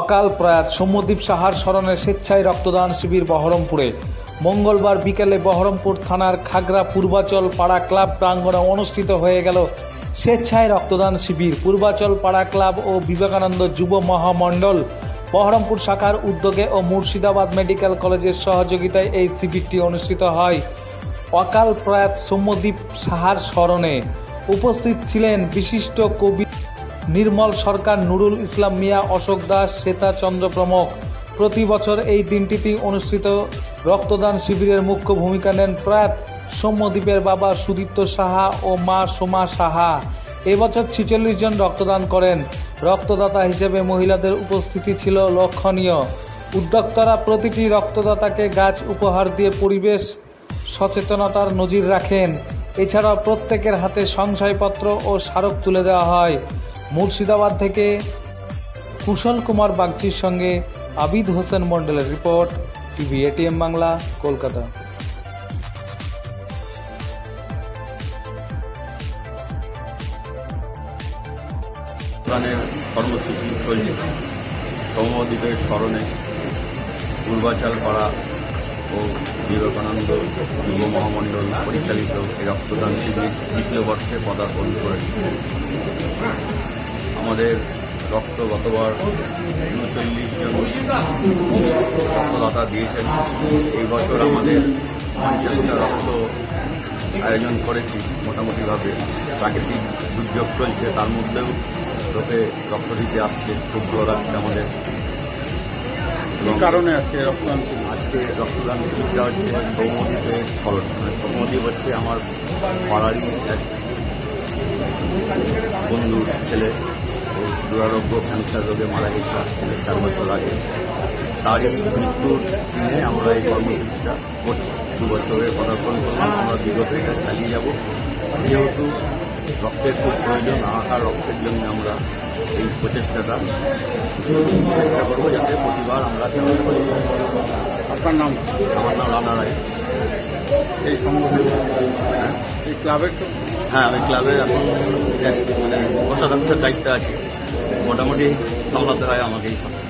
অকাল প্রয়াত সৌম্যদীপ সাহার স্মরণে স্বেচ্ছায় রক্তদান শিবির বহরমপুরে। মঙ্গলবার বিকেলে বহরমপুর থানার খাগড়া পূর্বাচল পাড়া ক্লাব প্রাঙ্গণে অনুষ্ঠিত হয়ে গেল স্বেচ্ছায় রক্তদান শিবির। পূর্বাচল পাড়া ক্লাব ও বিবেকানন্দ যুব মহামণ্ডল বহরমপুর শাখার উদ্যোগে ও মুর্শিদাবাদ মেডিকেল কলেজের সহযোগিতায় এই শিবিরটি অনুষ্ঠিত হয়। অকাল প্রয়াত সৌম্যদীপ সাহার স্মরণে উপস্থিত ছিলেন বিশিষ্ট কবি নির্মল সরকার, নুরুল ইসলাম মিয়া, অশোক দাস, শ্বেতা চন্দ্র প্রমুখ। প্রতি বছর এই দিনটিতে অনুষ্ঠিত রক্তদান শিবিরের মুখ্য ভূমিকা নেন প্রয়াত সৌম্যদ্বীপের বাবা সুদীপ্ত সাহা ও মা সোমা সাহা। এবছর ছিচল্লিশ জন রক্তদান করেন। রক্তদাতা হিসেবে মহিলাদের উপস্থিতি ছিল লক্ষণীয়। উদ্যোক্তারা প্রতিটি রক্তদাতাকে গাছ উপহার দিয়ে পরিবেশ সচেতনতার নজির রাখেন। এছাড়াও প্রত্যেকের হাতে সংশয়পত্র ও স্মারক তুলে দেওয়া হয়। মুর্শিদাবাদ থেকে কুশল কুমার বাগচির সঙ্গে আবিদ হোসেন মন্ডলের report, TV ATM Bangla, Kolkata. গানের কর্মসূচি চলছে। স্মরণে পূর্বাচল পাড়া ও বিবেকানন্দ যুব মহামণ্ডল পরিচালিত এই রক্তদান শিবির দ্বিতীয় বর্ষে পদার্পণ করেছে। আমাদের রক্ত গতবার উনচল্লিশ জন রক্তদাতা দিয়েছেন। এই বছর আমাদের পঞ্চাশটা রক্ত আয়োজন করেছি মোটামুটিভাবে। প্রাকৃতিক দুর্যোগ চলছে তার মধ্যেও লোকে রক্ত দিতে আসছে খুব ভালো লাগছে আমাদের। কারণে আজকে রক্তদান আজকে রক্তদান শিবিরটা হচ্ছে সৌমদ্বীপের স্মরণ। মানে সৌমদ্বীপ হচ্ছে আমার পাড়ারই এক বন্ধুর ছেলে। দুরারোগ্য ক্যান্সার রোগে মারা গেছে আজ চার বছর আগে। তারই মৃত্যুর দিনে আমরা এই কর্মসূচিটা করছি। দু বছরের পদার্পণ করলাম আমরা বিগত এটা চালিয়ে যাব। যেহেতু রক্তের খুব প্রয়োজন আঁকা রক্তের জন্য আমরা এই প্রচেষ্টাটা চেষ্টা করব যাতে প্রতিবার আমরা আপনার নাম? আমার নাম রানা রায়। এই সংগঠন হ্যাঁ? এই ক্লাবের হ্যাঁ আমি ক্লাবের এখন মানে কোষাধ্যক্ষের দায়িত্বে আছি। মোটামুটি সামলাতে হয় আমাকে এই সব